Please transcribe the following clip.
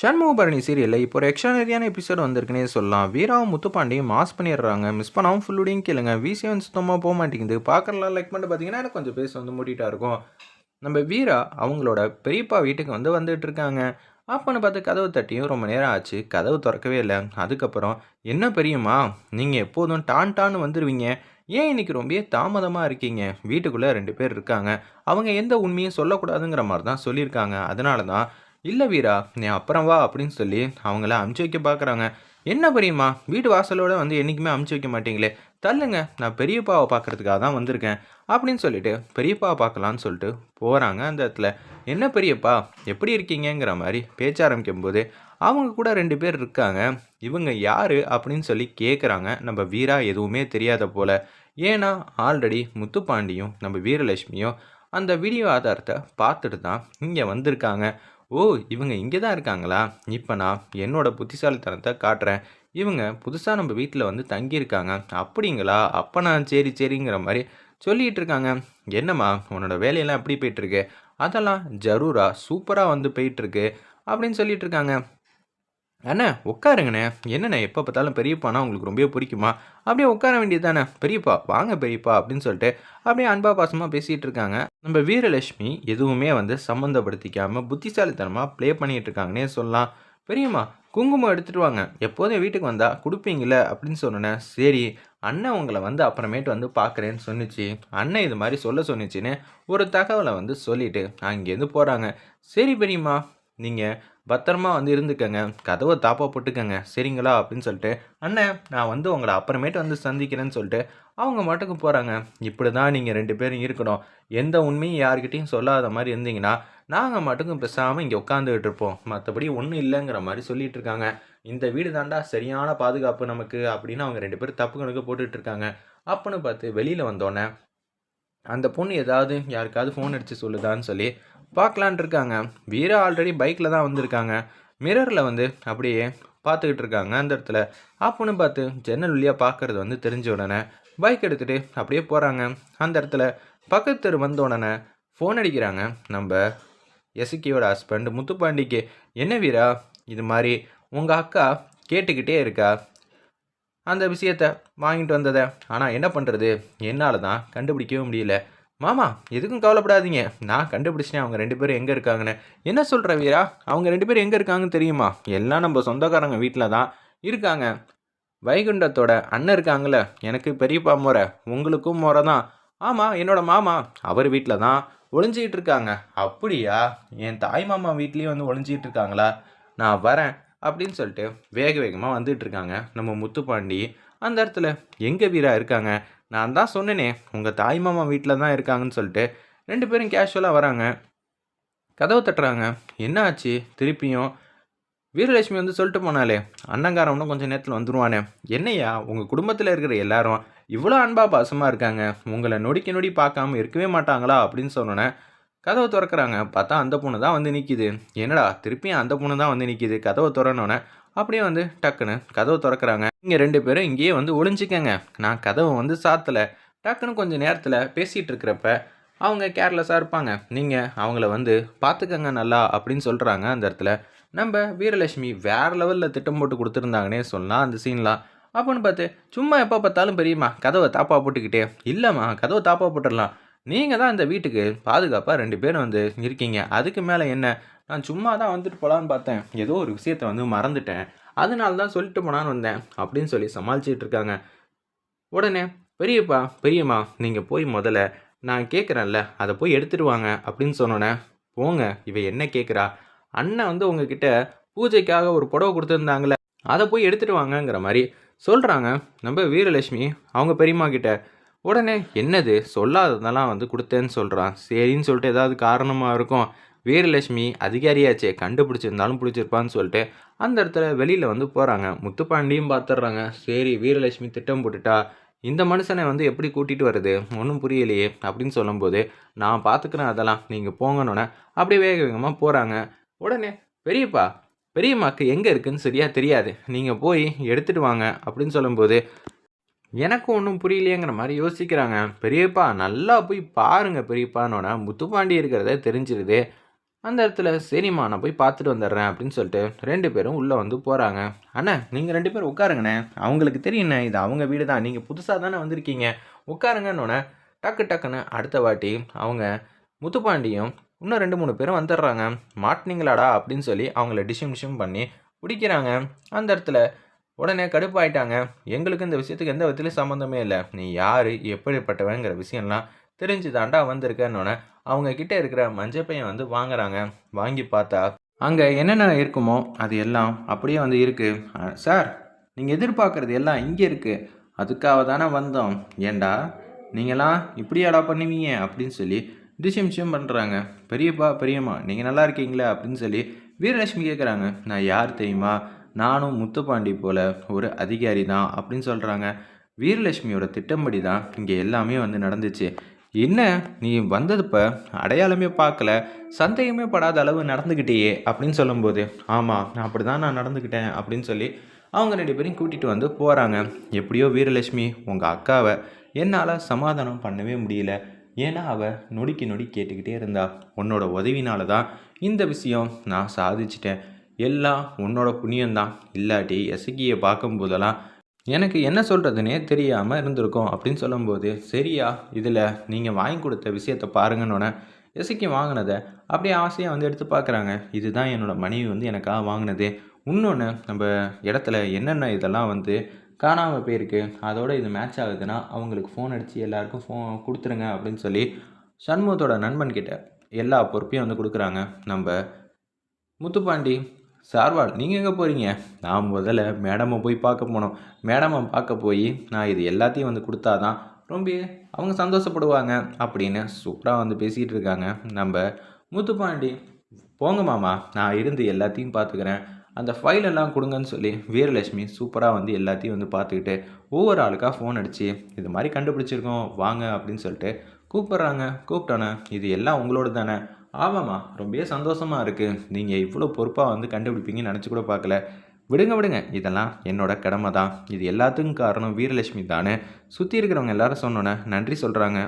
ஷண்முகபரணி சீரியலில் இப்போ ஒரு எக்ஸ்ட்ரானரியான எபிசோட் வந்திருக்குன்னே சொல்லலாம். வீராவும் முத்துப்பாண்டியும் மாஸ் பண்ணிடுறாங்க. மிஸ் பண்ணாமல் ஃபுல்லுடையும் கேளுங்க விசிஎம் சுத்தமாக போக மாட்டேங்குது. பார்க்குறலாம் லைக் பண்ணிட்டு பார்த்தீங்கன்னா எனக்கு கொஞ்சம் பேச வந்து மூட்டிகிட்டா இருக்கும். நம்ம வீரா அவங்களோட பெரியப்பா வீட்டுக்கு வந்து வந்துட்டு இருக்காங்க. அப்போன்னு பார்த்து கதவு தட்டியும் ரொம்ப நேரம் ஆச்சு. கதவு திறக்கவே இல்லை. அதுக்கப்புறம் என்ன பெரியம்மா? நீங்கள் எப்போதும் டான் டான்னு வந்துடுவீங்க ஏன் இன்னைக்கு ரொம்ப தாமதமாக இருக்கீங்க? வீட்டுக்குள்ளே ரெண்டு பேர் இருக்காங்க. அவங்க எந்த உண்மையும் சொல்லக்கூடாதுங்கிற மாதிரி தான் சொல்லியிருக்காங்க. அதனால தான் இல்லை வீரா நீ அப்புறம் வா அப்படின்னு சொல்லி அவங்கள அமுச்சு வைக்க பார்க்குறாங்க என்ன பெரியம்மா வீட்டு வாசலோட வந்து என்றைக்குமே அமுச்சு வைக்க மாட்டீங்களே? தள்ளுங்க நான் பெரியப்பாவை பார்க்கறதுக்காக தான் வந்திருக்கேன் அப்படின்னு சொல்லிட்டு பெரியப்பாவை பார்க்கலான்னு சொல்லிட்டு போகிறாங்க அந்த இடத்துல. என்ன பெரியப்பா எப்படி இருக்கீங்கங்கிற மாதிரி பேச்ச ஆரம்பிக்கும்போது அவங்க கூட ரெண்டு பேர் இருக்காங்க. இவங்க யார் அப்படின்னு சொல்லி கேட்குறாங்க நம்ம வீரா எதுவுமே தெரியாத போல். ஏன்னா ஆல்ரெடி முத்துப்பாண்டியும் நம்ம வீரலட்சுமியும் அந்த வீடியோ ஆதாரத்தை பார்த்துட்டு தான் இங்கே வந்திருக்காங்க. ஓ இவங்க இங்கே தான் இருக்காங்களா? இப்போ நான் என்னோட புத்திசாலித்தனத்தை காட்டுறேன். இவங்க புதுசாக நம்ம வீட்டில் வந்து தங்கியிருக்காங்க. அப்படிங்களா? அப்போ நான் சரி சரிங்கிற மாதிரி சொல்லிகிட்டு இருக்காங்க. என்னம்மா உன்னோட வேலையெல்லாம் எப்படி போயிட்டுருக்கு அதெல்லாம் ஜரூரா சூப்பராக வந்து போயிட்டுருக்கு அப்படின்னு சொல்லிட்டு இருக்காங்க. அண்ணே உட்காருங்கண்ணே. என்னண்ணே எப்போ பார்த்தாலும் பெரியப்பானா உங்களுக்கு ரொம்ப பிடிக்குமா? அப்படியே உட்கார வேண்டியது தானே பெரியப்பா வாங்க பெரியப்பா அப்படின்னு சொல்லிட்டு அப்படியே அன்பா பாசமாக பேசிகிட்டு இருக்காங்க. நம்ம வீரலட்சுமி எதுவுமே வந்து சம்மந்தப்படுத்திக்காமல் புத்திசாலித்தனமாக ப்ளே பண்ணிகிட்டு இருக்காங்கன்னே சொல்லலாம். பெரியம்மா குங்குமம் எடுத்துகிட்டு வாங்க. எப்போதும் வீட்டுக்கு வந்தால் கொடுப்பீங்களே அப்படின்னு சொன்னேன் சரி அண்ணன் உங்களை வந்து அப்புறமேட்டு வந்து பார்க்குறேன்னு சொன்னிச்சு. அண்ணன் இது மாதிரி சொல்ல சொன்னிச்சின்னு ஒரு தகவலை வந்து சொல்லிவிட்டு அங்கேருந்து போகிறாங்க சரி பெரியம்மா நீங்கள் பத்திரமா வந்து இருந்துக்கங்க. கதவை தாப்பா போட்டுக்கங்க. சரிங்களா? அப்படின்னு சொல்லிட்டு அண்ணன் நான் வந்து உங்களை அப்புறமேட்டு வந்து சந்திக்கிறேன்னு சொல்லிட்டு அவங்க மட்டுக்கு போகிறாங்க இப்படி தான் நீங்கள் ரெண்டு பேரும் இருக்கணும். எந்த உண்மையும் யாருக்கிட்டையும் சொல்லாத மாதிரி இருந்தீங்கன்னா நாங்கள் மட்டுக்கும் பேசாமல் இங்கே உட்காந்துக்கிட்டு இருப்போம். மற்றபடி ஒன்றும் இல்லைங்கிற மாதிரி சொல்லிட்டு இருக்காங்க. இந்த வீடு தாண்டா சரியான பாதுகாப்பு நமக்கு அப்படின்னு அவங்க ரெண்டு பேரும் தப்பு கணக்கு போட்டுட்ருக்காங்க அப்புன்னு பார்த்து வெளியில் வந்தோடனே அந்த பொண்ணு ஏதாவது யாருக்காவது ஃபோன் அடித்து சொல்லுதான்னு சொல்லி பார்க்கலான் இருக்காங்க. வீரா ஆல்ரெடி பைக்கில் தான் வந்திருக்காங்க. மிரரில் வந்து அப்படியே பார்த்துக்கிட்டு இருக்காங்க. அந்த இடத்துல அப்போன்னு பார்த்து ஜன்னல் வழியாக பார்க்குறது வந்து தெரிஞ்ச உடனே பைக் எடுத்துகிட்டு அப்படியே போகிறாங்க அந்த இடத்துல பக்கத்து தெரு வந்த உடனே ஃபோன் அடிக்கிறாங்க. நம்ம எசுக்கியோட ஹஸ்பண்ட் முத்துப்பாண்டிக்கு என்ன வீரா இது மாதிரி உங்கள் அக்கா கேட்டுக்கிட்டே இருக்கா? அந்த விஷயத்தை வாங்கிட்டு வந்ததை. ஆனால் என்ன பண்ணுறது என்னால் தான் கண்டுபிடிக்கவே முடியல. மாமா எதுக்கும் கவலைப்படாதீங்க. நான் கண்டுபிடிச்சேன் அவங்க ரெண்டு பேரும் எங்கே இருக்காங்கன்னு. என்ன சொல்கிற வீரா? அவங்க ரெண்டு பேரும் எங்கே இருக்காங்கன்னு தெரியுமா? எல்லாம் நம்ம சொந்தக்காரங்க வீட்டில் தான் இருக்காங்க. வைகுண்டத்தோட அண்ணன் இருக்காங்களே எனக்கு பெரியப்பா முறை உங்களுக்கும் முறை தான். ஆமாம் என்னோட மாமா அவர் வீட்டில் தான் ஒளிஞ்சிக்கிட்டு இருக்காங்க. அப்படியா? என் தாய் மாமா வீட்லேயும் வந்து ஒளிஞ்சிக்கிட்டு இருக்காங்களா? நான் வரேன். அப்படின்னு சொல்லிட்டு வேக வேகமாக வந்துட்டு இருக்காங்க. நம்ம முத்துப்பாண்டி அந்த இடத்துல எங்கே வீரா இருக்காங்க? நான் தான் சொன்னேனே உங்கள் தாய் மாமா வீட்டில் தான் இருக்காங்கன்னு சொல்லிட்டு ரெண்டு பேரும் கேஷுவலாக வராங்க. கதவை தட்டுறாங்க. என்ன ஆச்சு திருப்பியும்? வீரலட்சுமி வந்து சொல்லிட்டு போனாலே அண்ணங்காரவனும் கொஞ்சம் நேரத்தில் வந்துருவானே. என்னையா உங்கள் குடும்பத்தில் இருக்கிற எல்லாரும் இவ்வளோ அன்பா பாசமாக இருக்காங்க. உங்களை நொடிக்க நொடி பார்க்காம இருக்கவே மாட்டாங்களா? அப்படின்னு சொன்னோன்னே கதவை திறக்கிறாங்க. பார்த்தா அந்த பொண்ணு தான் வந்து நிற்கிது என்னடா திருப்பியும் அந்த பொண்ணு தான் வந்து நிற்கிது கதவை திறனோன்னே அப்படியே வந்து டக்குன்னு கதவை திறக்கிறாங்க. இங்கே ரெண்டு பேரும் இங்கேயே வந்து ஒளிஞ்சிக்கங்க. நான் கதவை வந்து சாத்தலை. டக்குன்னு கொஞ்சம் நேரத்தில் பேசிகிட்டு இருக்கிறப்ப அவங்க கேர்லெஸ்ஸாக இருப்பாங்க. நீங்கள் அவங்கள வந்து பார்த்துக்கங்க நல்லா அப்படின்னு சொல்கிறாங்க அந்த இடத்துல. நம்ம வீரலட்சுமி வேறு லெவலில் திட்டம் போட்டு கொடுத்துருந்தாங்கன்னே சொல்லலாம் அந்த சீன்லாம் அப்போன்னு பார்த்து சும்மா எப்போ பார்த்தாலும் பெரியம்மா கதவை தாப்பா போட்டுக்கிட்டே. இல்லைம்மா கதவை தாப்பா போட்டுடலாம். நீங்கள் தான் இந்த வீட்டுக்கு பாதுகாப்பாக ரெண்டு பேரும் வந்து இருக்கீங்க. அதுக்கு மேலே என்ன? நான் சும்மா தான் வந்துட்டு போகலான்னு பார்த்தேன். ஏதோ ஒரு விஷயத்த வந்து மறந்துட்டேன். அதனால தான் சொல்லிட்டு போனான்னு வந்தேன். அப்படின்னு சொல்லி சமாளிச்சிட்டு இருக்காங்க. உடனே பெரியப்பா பெரியம்மா நீங்கள் போய் முதல்ல நான் கேட்குறேன்ல அதை போய் எடுத்துடுவாங்க அப்படின்னு சொன்னோன்னே போங்க இவ என்ன கேட்குறா அண்ணன் வந்து உங்ககிட்ட பூஜைக்காக ஒரு புடவை கொடுத்துருந்தாங்களே அதை போய் எடுத்துட்டு வாங்கங்கிற மாதிரி சொல்கிறாங்க நம்ம வீரலட்சுமி அவங்க பெரியம்மா கிட்ட உடனே என்னது? சொல்லாததெல்லாம் வந்து கொடுத்தேன்னு சொல்கிறான் சரின்னு சொல்லிட்டு ஏதாவது காரணமாக இருக்கும்? வீரலட்சுமி அதிகாரியாச்சே. கண்டுபிடிச்சிருந்தாலும் பிடிச்சிருப்பான்னு சொல்லிட்டு அந்த இடத்துல வெளியில் வந்து போகிறாங்க முத்துப்பாண்டியும் பார்த்துட்றாங்க சரி வீரலட்சுமி திட்டம் போட்டுட்டா. இந்த மனுஷனை வந்து எப்படி கூட்டிகிட்டு வருது ஒன்றும் புரியலையே அப்படின்னு சொல்லும்போது நான் பார்த்துக்கிறேன் அதெல்லாம். நீங்கள் போங்கன்னொன்னே அப்படியே வேக வேகமாக போகிறாங்க உடனே பெரியப்பா பெரியம்மாக்கு எங்கே இருக்குன்னு சரியாக தெரியாது. நீங்கள் போய் எடுத்துகிட்டு வாங்க. அப்படின்னு சொல்லும்போது எனக்கும் ஒன்றும் புரியலையேங்கிற மாதிரி யோசிக்கிறாங்க. பெரியப்பா நல்லா போய் பாருங்க பெரியப்பான்னோட முத்துப்பாண்டி இருக்கிறத தெரிஞ்சிருது. அந்த இடத்துல சரிம்மா நான் போய் பார்த்துட்டு வந்துடுறேன் அப்படின்னு சொல்லிட்டு ரெண்டு பேரும் உள்ளே வந்து போகிறாங்க அண்ணா நீங்கள் ரெண்டு பேரும் உட்காருங்கண்ணே. அவங்களுக்கு தெரியுண்ணே இது அவங்க வீடு தான். நீங்கள் புதுசாக தானே வந்திருக்கீங்க. உட்காருங்கன்னொன்னே டக்கு டக்குன்னு அடுத்த வாட்டி அவங்க முத்துப்பாண்டியும் இன்னும் ரெண்டு மூணு பேரும் வந்துடுறாங்க. மாட்டினீங்களாடா அப்படின்னு சொல்லி அவங்கள டிஷம் டிஷம் பண்ணி பிடிக்கிறாங்க. அந்த இடத்துல உடனே கடுப்பாயிட்டாங்க. எங்களுக்கு இந்த விஷயத்துக்கு எந்த விதத்துலையும் சம்மந்தமே இல்லை. நீ யார் எப்படிப்பட்டவங்கிற விஷயம்லாம் தெரிஞ்சு தாண்டா வந்திருக்கேன்னொன்னே அவங்க கிட்ட இருக்கிற மஞ்சள் பையன் வந்து வாங்குறாங்க. வாங்கி பார்த்தா அங்கே என்னென்ன இருக்குமோ அது எல்லாம் அப்படியே வந்து இருக்குது சார் நீங்கள் எதிர்பார்க்குறது எல்லாம் இங்கே இருக்குது அதுக்காக தானே வந்தோம். ஏண்டா நீங்களாம் இப்படியாடா பண்ணுவீங்க? அப்படின்னு சொல்லி டிஷம் டிஷம் பண்ணுறாங்க பெரியப்பா பெரியம்மா நீங்கள் நல்லா இருக்கீங்களா அப்படின்னு சொல்லி வீரலட்சுமி கேட்குறாங்க நான் யார் தெரியுமா? நானும் முத்துப்பாண்டி போல ஒரு அதிகாரி தான் அப்படின்னு சொல்கிறாங்க வீரலட்சுமியோட திட்டம்படி தான் இங்கே எல்லாமே வந்து நடந்துச்சு. என்ன நீ வந்ததுப்ப அடையாளமே பார்க்கல சந்தேகமே படாத அளவு நடந்துக்கிட்டேயே அப்படின்னு சொல்லும்போது ஆமாம் நான் அப்படி தான் நான் நடந்துக்கிட்டேன் அப்படின்னு சொல்லி அவங்க ரெண்டு பேரையும் கூட்டிகிட்டு வந்து போகிறாங்க எப்படியோ வீரலட்சுமி உங்கள் அக்காவை என்னால் சமாதானம் பண்ணவே முடியல. ஏன்னா அவள் நொடிக்கு நொடி கேட்டுக்கிட்டே இருந்தா. உன்னோட உதவினால தான் இந்த விஷயம் நான் சாதிச்சிட்டேன். எல்லாம் உன்னோட புண்ணியந்தான் இல்லாட்டி எசகியை பார்க்கும்போதெல்லாம் எனக்கு என்ன சொல்கிறதுனே தெரியாமல் இருந்திருக்கும் அப்படின்னு சொல்லும்போது சரியா இதில் நீங்கள் வாங்கி கொடுத்த விஷயத்தை பாருங்கன்னொன்னே எசக்கி வாங்கினதை அப்படியே ஆசையாக வந்து எடுத்து பார்க்குறாங்க. இதுதான் என்னோடய மனைவி வந்து எனக்காக வாங்கினது. இன்னொன்று நம்ம இடத்துல என்னென்ன இதெல்லாம் வந்து காணாமல் போயிருக்கு அதோட இது மேட்ச் ஆகுதுன்னா அவங்களுக்கு ஃபோன் அடித்து எல்லாருக்கும் ஃபோன் கொடுத்துருங்க அப்படின்னு சொல்லி சண்முகத்தோட நண்பன் கிட்ட எல்லா பொறுப்பையும் வந்து கொடுக்குறாங்க. நம்ம முத்துப்பாண்டி சார்வால் நீங்கள் எங்கே போகிறீங்க நான் முதல்ல மேடமை போய் பார்க்க போனோம். மேடமை பார்க்க போய் நான் இது எல்லாத்தையும் வந்து கொடுத்தாதான் ரொம்ப அவங்க சந்தோஷப்படுவாங்க அப்படின்னு சூப்பராக வந்து பேசிகிட்டு இருக்காங்க. நம்ம முத்துப்பாண்டி போங்க மாமா நான் இருந்து எல்லாத்தையும் பார்த்துக்கிறேன். அந்த ஃபைலெல்லாம் கொடுங்கன்னு சொல்லி வீரலட்சுமி சூப்பராக வந்து எல்லாத்தையும் வந்து பார்த்துக்கிட்டு ஒவ்வொரு ஆளுக்காக ஃபோன் அடித்து இது மாதிரி கண்டுபிடிச்சிருக்கோம் வாங்க அப்படின்னு சொல்லிட்டு கூப்பிட்றாங்க. கூப்பிட்டோன்னே இது எல்லாம் உங்களோட தானே ஆமாம்மா ரொம்பவே சந்தோஷமாக இருக்குது நீங்கள் இவ்வளோ பொறுப்பாக வந்து கண்டுபிடிப்பீங்கன்னு நினச்சி கூட பார்க்கல. விடுங்க விடுங்க. இதெல்லாம் என்னோட கடமை தான் இது எல்லாத்துக்கும் காரணம் வீரலட்சுமி தானே. சுற்றி இருக்கிறவங்க எல்லாரும் சொன்னோன்னே நன்றி சொல்கிறாங்க